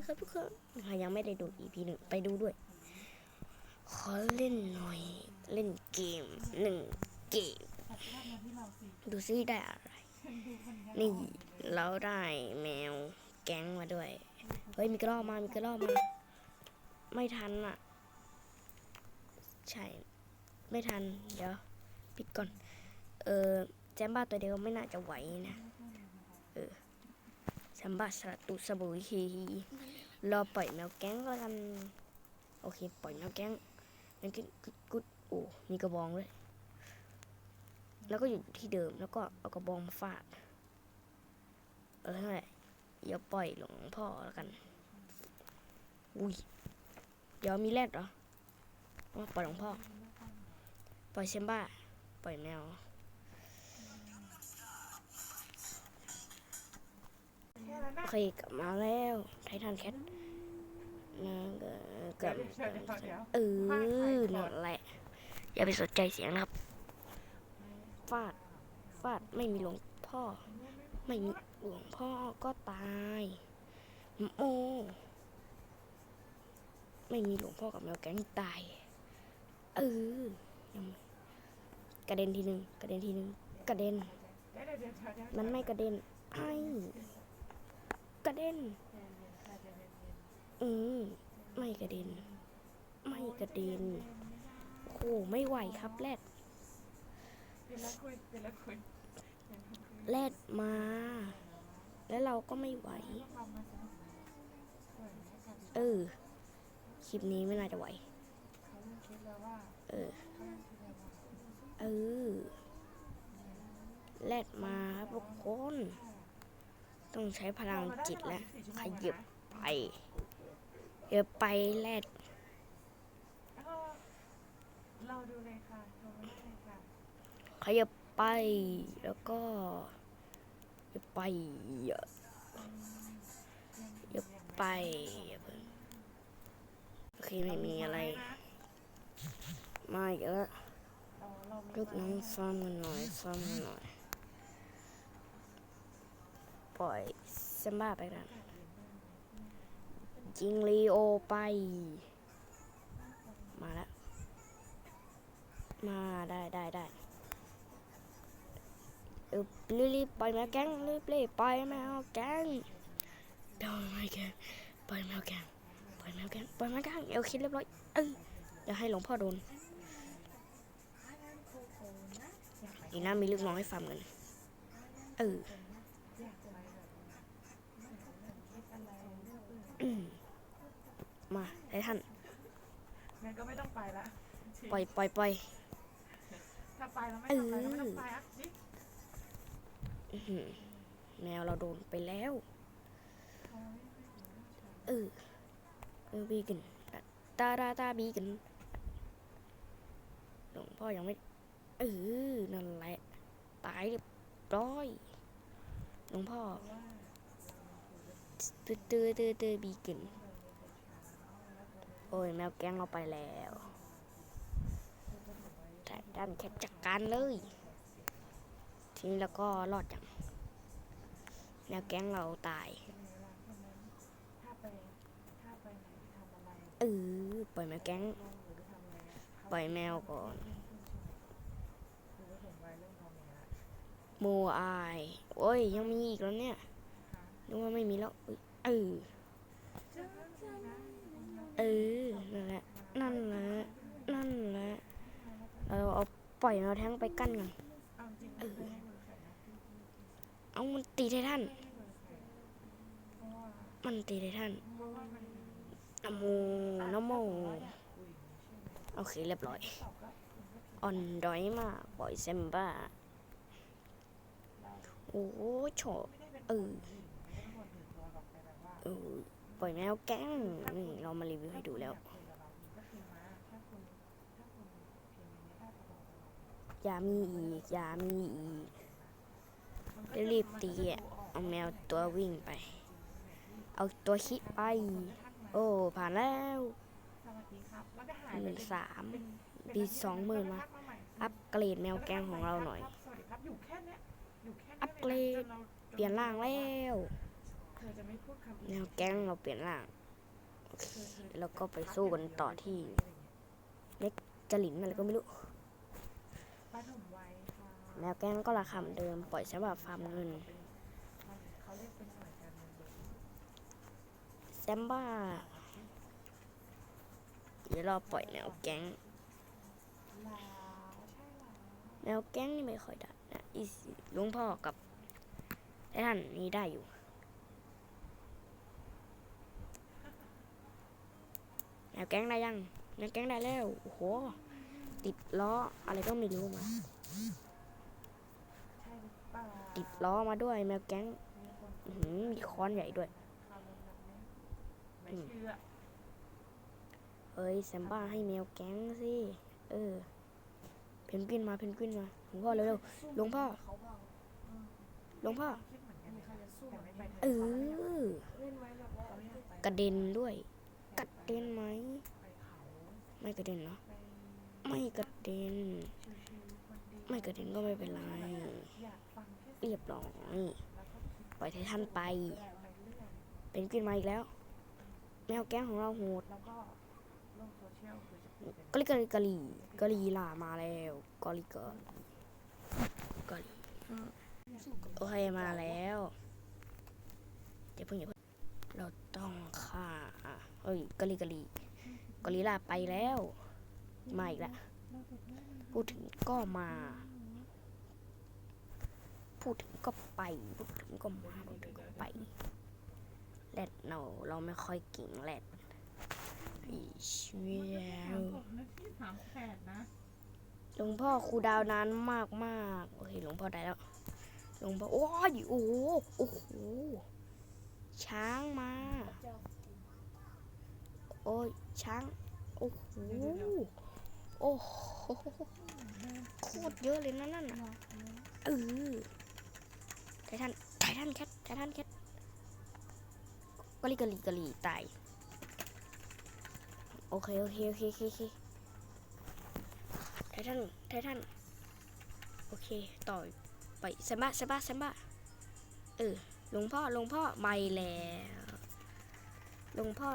นะครับทุกคนใครยังไม่ได้ดู EP หนึ่งไปดูด้วย ขอเล่นหน่อย เล่นเกมหนึ่งเกม ดูซิได้อะไร นี่เราได้แมวแก๊งมาด้วย เฮ้ยมีกระรอกมา มีกระรอกมา ไม่ทันอะ ใช่ ไม่ทัน เดี๋ยวปิดก่อน เออแจมบ้าตัวเดียวไม่น่าจะไหวนะ เออ แจมบาสระตุสบู่ฮีฮีรอปล่อยแมวแก๊งก็กันโอเค ปล่อยแมวแก๊งนั่นก็กุดกุดโอ้มีกระบองด้วย แล้วก็อยู่ที่เดิมแล้วก็เอากระบองมาฟาด เออนั่นแหละอย่าปล่อยหลวงพ่อแล้วกัน อุ้ย เดี๋ยวมีแรดเหรออ๋อปล่อยหลวงพ่อ ปล่อยเชมบ้า ปล่อยแมว โอเคกลับมาแล้วไททันแคทนะกับเดี๋ยวเดี๋ยวเดี๋ยวเออนั่นแหละ อย่าไปสนใจเสียงนะครับฟาดฟาดไม่มีหลวงพ่อ ไม่มีหลวงพ่อก็ตายโมไม่มีหลวงพ่อกับแมวแก๊งตายเออกระเด็นทีหนึ่งกระเด็นทีหนึ่งกระเด็น มันไม่กระเด็นไอ้ ระเด็น อืมไม่กระเด็น ไม่กระเด็น โอ้โหไม่ไหวครับแรดแล้วคุยเดี๋ยวแล้วคุยแรดมา แล้วเราก็ไม่ไหว เออ คลิปนี้ไม่น่าจะไหว เออเขายังคิดแล้วว่าเออแรดมาครับทุกคน ต้องใช้พลังจิตแล้วขยับไปเดี๋ยวไปแรดแล้วก็เราดูเลยค่ะเราไม่ได้เลยค่ะ ขยับไปแล้วก็อย่าไปอย่าอย่าไปอย่าเพิ่งโอเคไม่มีอะไร มาเยอะเราเรามีลูกน้องซ้อมกันหน่อยซ้อมกันหน่อย ปล่อยเซมบ้าไปกันจิงลีโอไป มาแล้ว มาได้ได้ได้เออรีบๆปล่อยแมวแก๊งรีบๆปล่อยแมวแก๊งปล่อยแมวแก๊งปล่อยแมวแก๊งปล่อยแมวแก๊งปล่อยแมวแก๊งเอวคิดเรียบร้อยเอออย่าให้หลวงพ่อโดนอีน่ามีลูกน้องให้ฟาร์มกันเอออื มมาไอ้ท่านงั้นก็ไม่ต้องไปละปล่อยปล่อยปล่อยถ้าไปแล้วไม่ต้องไปก็ไม่ต้องไปอะดิอื้อหือแมวเราโดนไปแล้วเออเออบีกันตาตาตาบีกันหลวงพ่อยังไม่เออนั่นแหละตายเรียบร้อยหลวงพ่อ ตื้อตื้อตื้อตื้อบีกันโอ้ยแมวแกงเราไปแล้วแต่ด้านแค่จัดการเลย ทีนี้แล้วก็รอดอย่างแมวแก๊งเราตายเออปล่อยแมวแก๊งปล่อยแมวก่อนคือว่าผมไว้เรื่องความนี้ละโมอายโอ้ยยังมีอีกแล้วเนี่ย นึกว่าไม่มีแล้วเออเออนั่นแหละนั่นแหละนั่นแหละเราเอาปล่อยแมวแท้งไปกั้นก่อนเอาจริงไม่เคยให้เบอร์ใครนะเอามันตีไททันมันตีไททันเพราะว่ามันนะโมนโมโอเคเรียบร้อย อ่อนดอยมากปล่อยเซมบ้า โอ้โหโฉเออ เออปล่อยแมวแก้งนี่เรามารีวิวให้ดูแล้วยาก็คือมาถ้าคุณถ้าคุณพิมพ์ในนี้ได้ตลอดตลอดอย่ามีอีก อย่ามีอีกรีบตีอะเอาแมวตัววิ่งไป เอาตัวคิไป โอ้ ผ่านแล้วสวัสดีครับแล้วก็หมื่นสามปีสองหมื่นมา อัปเกรดแมวแก้งของเราหน่อย อัปเกรด เปลี่ยนร่างแล้ว พูดคำแนวแก๊งเราเปลี่ยนร่างเธอเธอแล้วก็ไปสู้กันต่อที่จลินอะไรก็ไม่รู้ป้าถมไว้ค่ะแนวแก๊งก็ราคาเหมือนเดิมปล่อยใช้แบบฟาร์มเงินมันเขาเรียกเป็นสมัยการเมืองเลยแซมบ้าเดี๋ยวเราปล่อยแนวแก๊ง ลาวใช่ลาวแนวแก๊งนี่ไม่ค่อยได้นะอีสิหลุงพ่อกับไอ้ท่านนี่ได้อยู่ แน วแก๊งได้ยังแนวแก๊งได้แล้ว โอ้โห ติดล้ออะไรก็ไม่รู้มาใช่หรือเปล่าติดล้อมาด้วยแมวแก๊งมีคนอื้อหือมีค้อนใหญ่ด้วยคาร์ลนันเนี่ยไม่เชื่อเฮ้ยแซมบ้าให้แมวแก๊งสิ เออ เพนกวินมา เพนกวินมาหลวงพ่อเร็วๆหลวงพ่อเขาเบาหลวงพ่อคิดเหมือนกันเลยแต่ไม่ไปเออเล่นไว้แบบว่าไม่อยากไปกระเด็นด้วยกระเด็นไหมไปเขาไม่กระเด็นเนาะไปไม่กระเด็นชิวๆคนเดียวไม่กระเด็นก็ไม่เป็นไรอยากฟังแค่เรียบร้อยแล้วก็คิดปล่อยไททันไปไปเรื่อยเป็นกวินมาอีกแล้ว แมวแก๊งของเราโหดแล้วก็โลกโซเชียลคือจะเปลี่ยนเป็นกะลิกะลิกะลีกะลีล่ามาแล้วกะลิกะกะลีโอเคมาแล้วเดี๋ยวเพิ่งอย่าเพิ่งเราต้องฆ่าอะ เอ้ยกะลีกะลีกะลีล่าไปแล้วมาอีกแล้วพูดถึงก็มา พูดถึงก็ไป พูดถึงก็มาพูดถึงก็ไปแรดเราเราไม่ค่อยเก่งแรดอีเชี่ยวผมนาทีสามแปดนะหลวงพ่อครูดาวนานมากมากๆโอเคหลวงพ่อได้แล้วหลวงพ่อโอ้ยโอ้โหโอ้โหช้างมา โอ้ยช้าง โอ้โห โอ้โห โคตรเยอะเลยนั่นน่ะเออไททัน ไททันแคท ไททันแคทกะลีกะลีกะลีตาย โอเค โอเค โอเค โอเค ไททัน ไททัน โอเค ต่อยไปแซมบ้าแซมบ้าแซมบ้าเออหลวงพ่อหลวงพ่อไม่แล้วหลวงพ่อ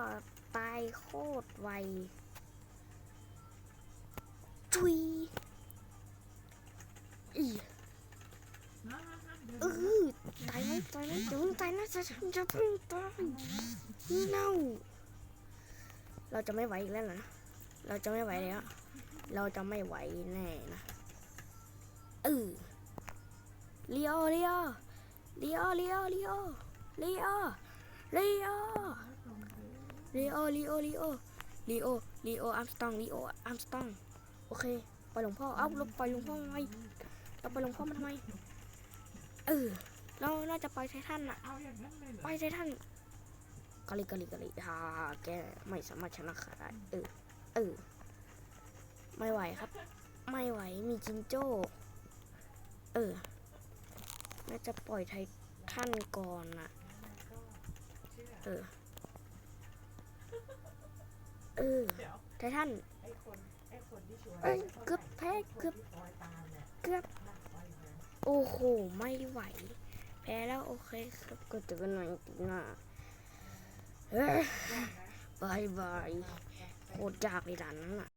ตายโคตรไวจุยอีเออตายไหมตายไหมเดี๋ยวมึงตายนะจะจะเพิ่งตาย no เราจะไม่ไหวอีกแล้วนะ เราจะไม่ไหวแล้ว เราจะไม่ไหวแน่นะเออเลียวเลียวเลียวเลียวเลียวเลียวเลียวเลียวเลียวเลียวเลียวเลียวอัมสตองเลียวอัมสตองโอเคปล่อยหลวงพ่อเอ้าเราปล่อยหลวงพ่อทำไมเราปล่อยหลวงพ่อมาทำไมเออเราน่าจะปล่อยไททันอะเอาอย่างนั้นเลยเหรอไปไททันกะลิกะลิกะลิฮ่าแกไม่สามารถชนะขาได้เออเออไม่ไหวครับ ไม่ไหวมีจิงโจ้เออน่าจะปล่อยไททันก่อนน่ะเออ เออเดี๋ยวไททันไอ้คนไอ้คนที่ชวนเอ้ยเกือบแพ้เกือบคอยตามเนี่ยเกือบหนักไปนะโอ้โห ไม่ไหว แพ้แล้วโอเคครับก็เจอกันใหม่ปีหน้าเฮ้ยบายบายโคตรยากเลยด่านนั้นอะ